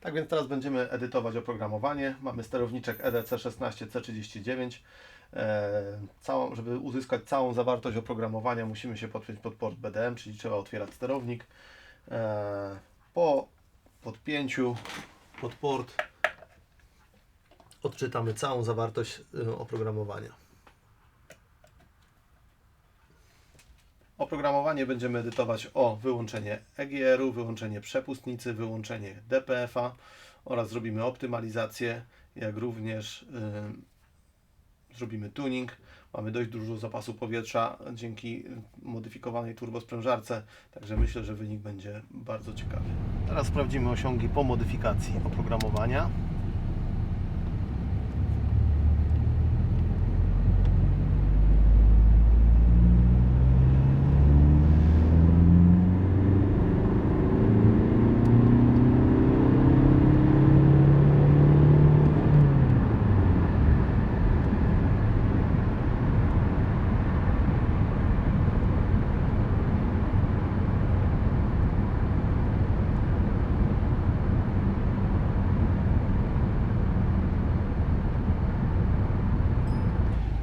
Tak więc teraz będziemy edytować oprogramowanie. Mamy sterowniczek E EDC16C39. E, całą, żeby uzyskać całą zawartość oprogramowania musimy się podpiąć pod port BDM, czyli trzeba otwierać sterownik. E, po podpięciu pod port odczytamy całą zawartość y, oprogramowania. Oprogramowanie będziemy edytować o wyłączenie EGR-u, wyłączenie przepustnicy, wyłączenie DPF-a oraz zrobimy optymalizację, jak również y, zrobimy tuning. Mamy dość dużo zapasu powietrza dzięki modyfikowanej turbosprężarce, także myślę, że wynik będzie bardzo ciekawy. Teraz sprawdzimy osiągi po modyfikacji oprogramowania.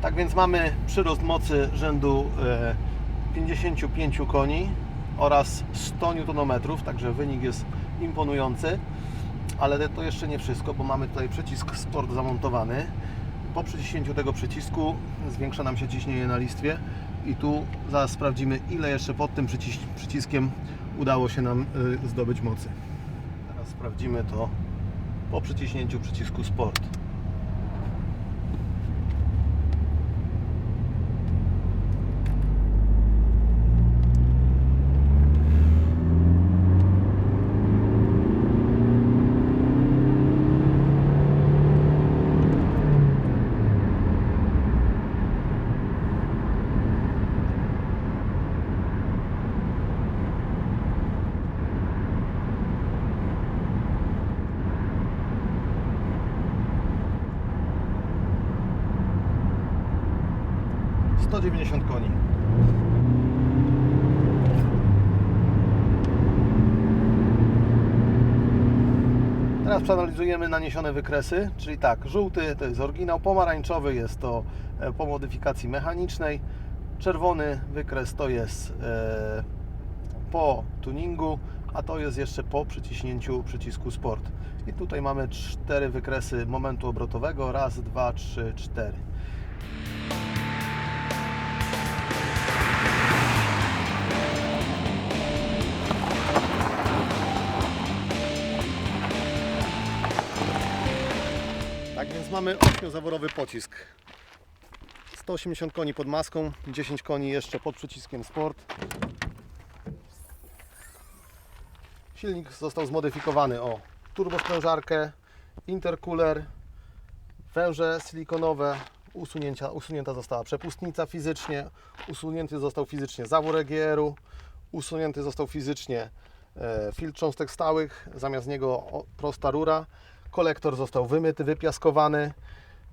Tak więc mamy przyrost mocy rzędu e, 55 koni oraz 100 Nm, także wynik jest imponujący. Ale to jeszcze nie wszystko, bo mamy tutaj przycisk Sport zamontowany. Po przyciśnięciu tego przycisku zwiększa nam się ciśnienie na listwie i tu zaraz sprawdzimy ile jeszcze pod tym przycis przyciskiem udało się nam y, zdobyć mocy. Teraz sprawdzimy to po przyciśnięciu przycisku Sport. Sto dziewięćdziesiąt koni. Teraz przeanalizujemy naniesione wykresy, czyli tak, żółty to jest oryginał, pomarańczowy jest to e, po modyfikacji mechanicznej, czerwony wykres to jest e, po tuningu, a to jest jeszcze po przyciśnięciu przycisku Sport. I tutaj mamy cztery wykresy momentu obrotowego, raz, dwa, trzy, cztery. Tak więc mamy 8-zaworowy pocisk. 180 koni pod maską, 10 koni jeszcze pod przyciskiem Sport. Silnik został zmodyfikowany o turbosprężarkę, intercooler, węże silikonowe, usunięcia, usunięta została przepustnica fizycznie, usunięty został fizycznie zawór EGR-u, usunięty został fizycznie e, filtr cząstek stałych, zamiast niego prosta rura, kolektor został wymyty, wypiaskowany,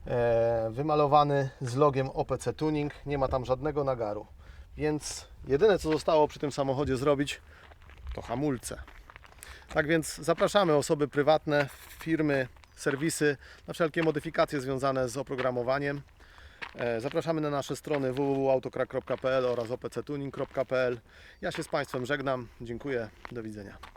e, wymalowany z logiem OPC Tuning, nie ma tam żadnego nagaru. Więc jedyne co zostało przy tym samochodzie zrobić to hamulce. Tak więc zapraszamy osoby prywatne, firmy, serwisy na wszelkie modyfikacje związane z oprogramowaniem. E, Zapraszamy na nasze strony www.autokrak.pl oraz opctuning.pl. Ja się z Państwem żegnam. Dziękuję. Do widzenia.